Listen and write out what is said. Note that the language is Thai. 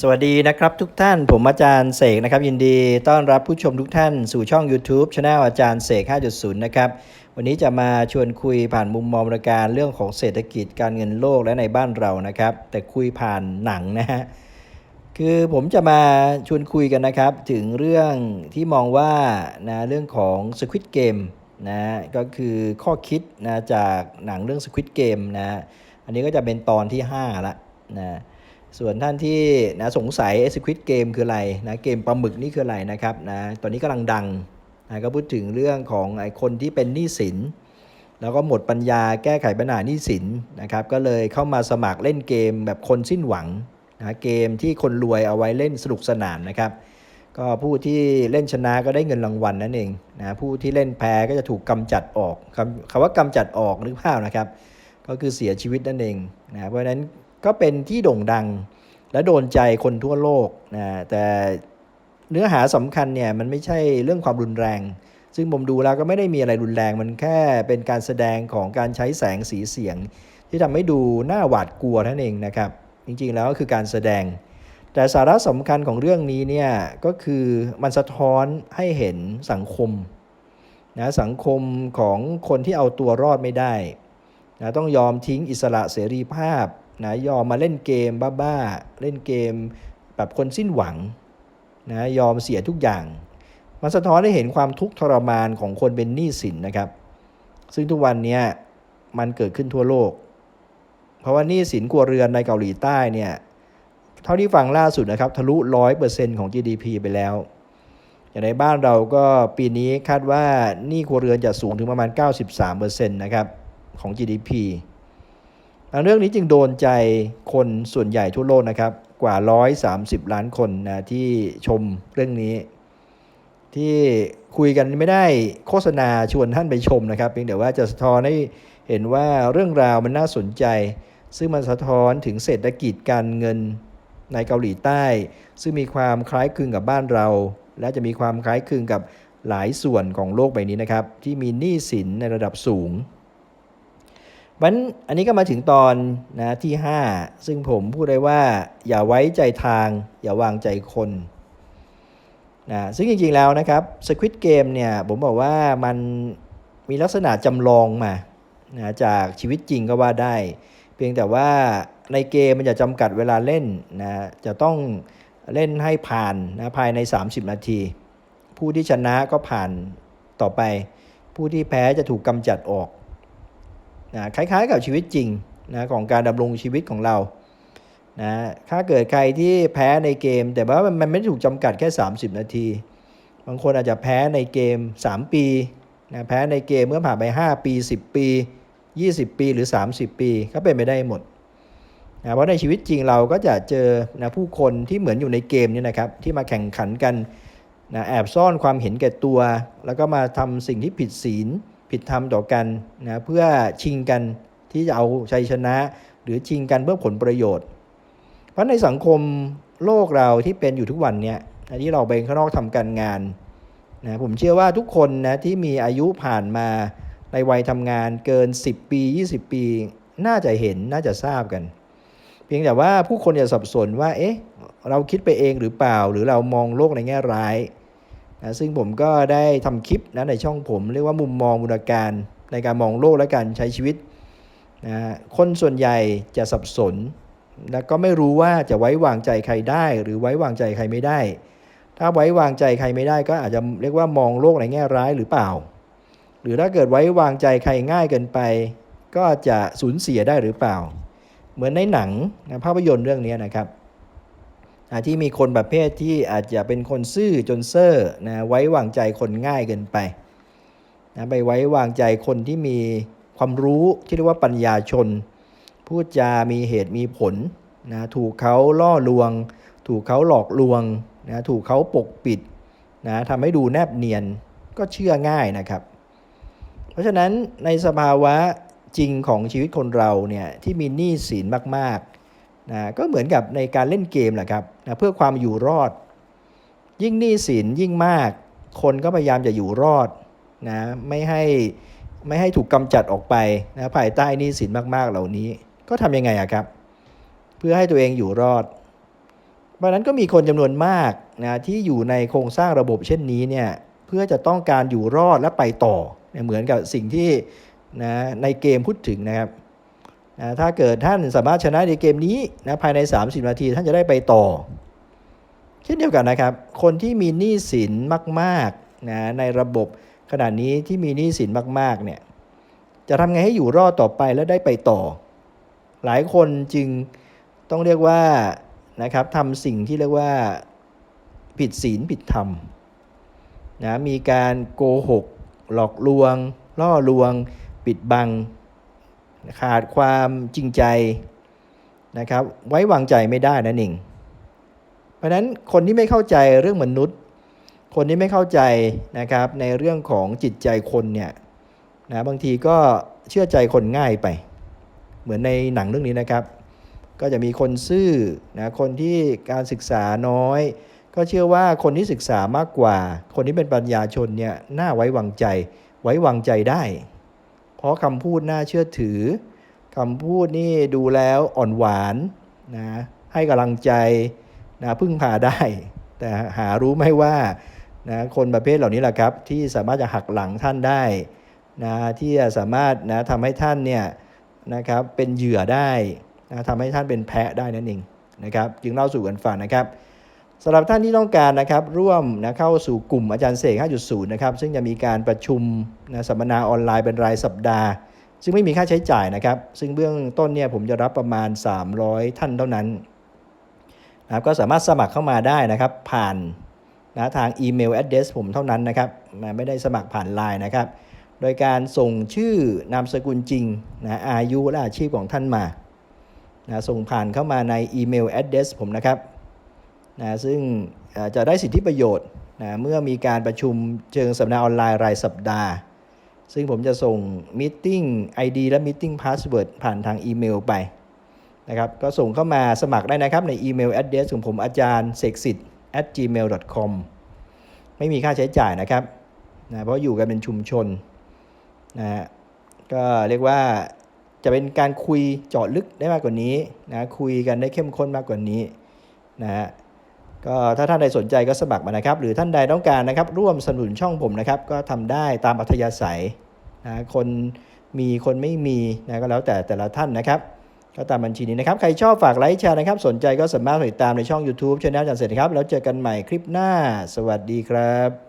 สวัสดีนะครับทุกท่านผมอาจารย์เสกนะครับยินดีต้อนรับผู้ชมทุกท่านสู่ช่อง YouTube c h anel อาจารย์เสก 5.0 นะครับ วันนี้จะมาชวนคุยผ่านมุมมองบริการเรื่องของเศรษฐกิจการเงินโลกและในบ้านเรานะครับ แต่คุยผ่านหนังนะฮะคือผมจะมาชวนคุยกันนะครับ ถึงเรื่องที่มองว่านะเรื่องของ Squid Game นะก็คือข้อคิดนะจากหนังเรื่อง Squid Game นะอันนี้ก็จะเป็นตอนที่ 5 ละนะ ส่วนท่านที่นะสงสัย Squid Game คืออะไรนะเกมปลาหมึกนี่คืออะไรนะครับนะตอนนี้กำลังดังนะก็พูดถึงเรื่องของไอ้คนที่เป็นหนี้สิน แล้วก็หมดปัญญาแก้ไขปัญหาหนี้สินนะครับก็เลยเข้ามาสมัครเล่นเกมแบบคนสิ้นหวังนะเกมที่คนรวยเอาไว้เล่นสนุกสนานนะครับ ก็ผู้ที่เล่นชนะก็ได้เงินรางวัลนั่นเองนะผู้ที่เล่นแพ้ก็จะถูกกำจัดออกคำคำว่ากำจัดออกนึกภาพนะครับ ก็คือเสียชีวิตนั่นเองนะเพราะฉะนั้นก็เป็นที่โด่งดัง และโดนใจคนทั่วโลกนะแต่เนื้อหาสำคัญเนี่ยมันไม่ใช่เรื่องความรุนแรง ซึ่งผมดูแล้วก็ไม่ได้มีอะไรรุนแรงมันแค่เป็นการแสดงของการใช้แสงสีเสียง ที่ทำให้ดูน่าหวาดกลัวนั่นเองนะครับ จริงๆแล้วก็คือการแสดง แต่สาระสำคัญของเรื่องนี้เนี่ยก็คือมันสะท้อนให้เห็นสังคมนะสังคมของคนที่เอาตัวรอดไม่ได้นะต้องยอมทิ้งอิสระเสรีภาพ นะยอมมาเล่นเกมบ้าๆเล่นเกมแบบคนสิ้นหวังนะยอมเสียทุกอย่าง มันสะท้อนให้เห็นความทุกข์ทรมานของคนเป็นหนี้สินนะครับ ซึ่งทุกวันนี้มันเกิดขึ้นทั่วโลก เพราะว่าหนี้สินครัวเรือนในเกาหลีใต้เนี่ยเท่าที่ฟังล่าสุดนะครับทะลุร้อยเปอร์เซ็นต์ของ GDP ไปแล้ว อย่างในบ้านเราก็ปีนี้คาดว่าหนี้ครัวเรือนจะสูงถึงประมาณ 93%นะครับของ GDP เรื่องนี้จึงโดนใจคนส่วนใหญ่ทั่วโลกนะครับ กว่า 130 ล้านคนนะที่ชมเรื่องนี้ ที่คุยกันไม่ได้โฆษณาชวนท่านไปชมนะครับ เพียงแต่ว่าจะสะท้อนให้เห็นว่าเรื่องราวมันน่าสนใจ ซึ่งมันสะท้อนถึงเศรษฐกิจการเงินในเกาหลีใต้ ซึ่งมีความคล้ายคลึงกับบ้านเรา และจะมีความคล้ายคลึงกับหลายส่วนของโลกใบนี้นะครับ ที่มีหนี้สินในระดับสูง วันอันนี้ก็มาถึงตอนนะที่ 5 ซึ่งผมพูดได้ว่า อย่าไว้ใจทาง อย่าวางใจคนนะซึ่งจริงๆแล้วนะครับ Squid Game เนี่ยผมบอกว่ามันมีลักษณะจำลองมานะจากชีวิตจริงก็ว่าได้ เพียงแต่ว่าในเกมมันจะจำกัดเวลาเล่นนะจะต้องเล่นให้ผ่านนะภายใน 30 นาที ผู้ที่ชนะก็ผ่านต่อไป ผู้ที่แพ้จะถูกกำจัดออก นะคล้ายๆกับชีวิตจริงนะของการดำรงชีวิตของเรานะถ้าเกิดใครที่แพ้ในเกม แต่ว่ามันไม่ได้ถูกจำกัดแค่ 30 นาที บางคนอาจจะแพ้ในเกม 3 ปีนะแพ้ในเกมเมื่อผ่านไป 5 ปี 10 ปี 20 ปีหรือ 30 ปี ก็เป็นไปได้หมดนะเพราะในชีวิตจริงเราก็จะเจอนะผู้คนที่เหมือนอยู่ในเกมนี่นะครับ ที่มาแข่งขันกันนะแอบซ่อนความเห็นแก่ตัว แล้วก็มาทำสิ่งที่ผิดศีล ผิดธรรมต่อกันนะเพื่อชิงกันที่จะเอาชัยชนะ หรือชิงกันเพื่อผลประโยชน์ เพราะในสังคมโลกเราที่เป็นอยู่ทุกวันเนี้ยที่เราไปข้างนอกทำการงานนะผมเชื่อว่าทุกคนนะที่มีอายุผ่านมาในวัยทำงานเกิน 10 ปี 20 ปี น่าจะเห็นน่าจะทราบกัน เพียงแต่ว่าผู้คนจะสับสนว่า เอ๊ะ เราคิดไปเองหรือเปล่า หรือเรามองโลกในแง่ร้าย นะซึ่งผมก็ได้ทำคลิปนะในช่องผม เรียกว่ามุมมองมูลการในการมองโลกและการใช้ชีวิตนะคนส่วนใหญ่จะสับสน แล้วก็ไม่รู้ว่าจะไว้วางใจใครได้ หรือไว้วางใจใครไม่ได้ ถ้าไว้วางใจใครไม่ได้ก็อาจจะเรียกว่ามองโลกในแง่ร้ายหรือเปล่า หรือถ้าเกิดไว้วางใจใครง่ายเกินไป ก็จะสูญเสียได้หรือเปล่า เหมือนในหนังนะภาพยนตร์เรื่องนี้นะครับ ที่มีคนประเภทที่อาจจะเป็นคนซื่อจนเซ่อนะไว้วางใจคนง่ายเกินไปนะไปไว้วางใจคนที่มีความรู้ที่เรียกว่าปัญญาชน พูดจามีเหตุมีผลนะถูกเขาล่อลวง ถูกเขาหลอกลวงนะถูกเขาปกปิดนะทำให้ดูแนบเนียนก็เชื่อง่ายนะครับ เพราะฉะนั้นในสภาวะจริงของชีวิตคนเราเนี่ยที่มีหนี้สินมากๆ นะก็เหมือนกับในการเล่นเกมแหละครับนะเพื่อความอยู่รอด ยิ่งหนี้สินยิ่งมาก คนก็พยายามจะอยู่รอดนะไม่ให้ไม่ให้ถูกกำจัดออกไปนะภายใต้หนี้สินมากๆเหล่านี้ ก็ทำยังไงอะครับ เพื่อให้ตัวเองอยู่รอด เพราะนั้นก็มีคนจำนวนมากนะที่อยู่ในโครงสร้างระบบเช่นนี้เนี่ยเพื่อจะต้องการอยู่รอดและไปต่อเนี่ยเหมือนกับสิ่งที่นะในเกมพูดถึงนะครับ นะถ้าเกิดท่านสามารถชนะในเกมนี้นะภายใน 30 นาทีท่านจะได้ไปต่อ เช่นเดียวกันนะครับ คนที่มีหนี้สินมากๆนะในระบบขนาดนี้ที่มีหนี้สินมากๆเนี่ยจะทำไงให้อยู่รอดต่อไปและได้ไปต่อ หลายคนจึงต้องเรียกว่านะครับทำสิ่งที่เรียกว่าผิดศีลผิดธรรมนะมีการโกหก หลอกลวง ล่อลวง ปิดบัง ขาดความจริงใจนะครับ ไว้วางใจไม่ได้นั่นเองเพราะนั้นคนที่ไม่เข้าใจเรื่องมนุษย์ คนที่ไม่เข้าใจนะครับในเรื่องของจิตใจคนเนี่ยนะบางทีก็เชื่อใจคนง่ายไป เหมือนในหนังเรื่องนี้นะครับ ก็จะมีคนซื่อนะคนที่การศึกษาน้อย ก็เชื่อว่าคนที่ศึกษามากกว่า คนที่เป็นปัญญาชนเนี่ยน่าไว้วางใจ ไว้วางใจได้ ราะคำพูดน่าเชื่อถือคำพูดนี่ดูแล้วอ่อนหวานนะให้กำลังใจนะพึ่งพาได้ แต่หารู้ไหมว่านะคนประเภทเหล่านี้แหละครับ ที่สามารถจะหักหลังท่านได้นะที่จะสามารถนะทำให้ท่านเนี่ยนะครับเป็นเหยื่อได้นะทำให้ท่านเป็นแพะได้นั่นเองนะครับ จึงเล่าสู่กันฟังนะครับ สำหรับท่านที่ต้องการนะครับร่วมนะเข้าสู่กลุ่มอาจารย์เสก 5.0 นะครับซึ่งจะมีการประชุมนะสัมมนาออนไลน์เป็นรายสัปดาห์ ซึ่งไม่มีค่าใช้จ่ายนะครับ ซึ่งเบื้องต้นเนี่ยผมจะรับประมาณ 300 ท่านเท่านั้นนะครับก็สามารถสมัครเข้ามาได้นะครับ ผ่านนะทางอีเมล address ผมเท่านั้นนะครับไม่ได้สมัครผ่านไลน์นะครับ โดยการส่งชื่อนามสกุลจริงนะอายุและอาชีพของท่านมานะส่งผ่านเข้ามาในอีเมล address ผมนะครับ นะซึ่งจะได้สิทธิประโยชน์นะเมื่อมีการประชุมเชิงสัมมนาออนไลน์รายสัปดาห์ ซึ่งผมจะส่ง Meeting ID และ Meeting Password ผ่านทางอีเมลไปนะครับก็ส่งเข้ามาสมัครได้นะครับในอีเมล address ของผมอาจารย์เสกสิทธิ์ at gmail.com ไม่มีค่าใช้จ่ายนะครับนะเพราะอยู่กันเป็นชุมชนนะฮะก็เรียกว่าจะเป็นการคุยเจาะลึกได้มากกว่านี้นะคุยกันได้เข้มข้นมากกว่านี้นะฮะ ก็ถ้าท่านใดสนใจก็สมัครมานะครับ หรือท่านใดต้องการนะครับ ร่วมสนับสนุนช่องผมนะครับ ก็ทำได้ตามอัธยาศัยนะคนมีคนไม่มีนะก็แล้วแต่แต่ละท่านนะครับ ก็ตามบัญชีนี้นะครับ ใครชอบฝากไลค์แชร์นะครับ สนใจก็สามารถติดตามในช่อง YouTube ช่องอาจารย์เสร็จนะครับ แล้วเจอกันใหม่คลิปหน้า สวัสดีครับ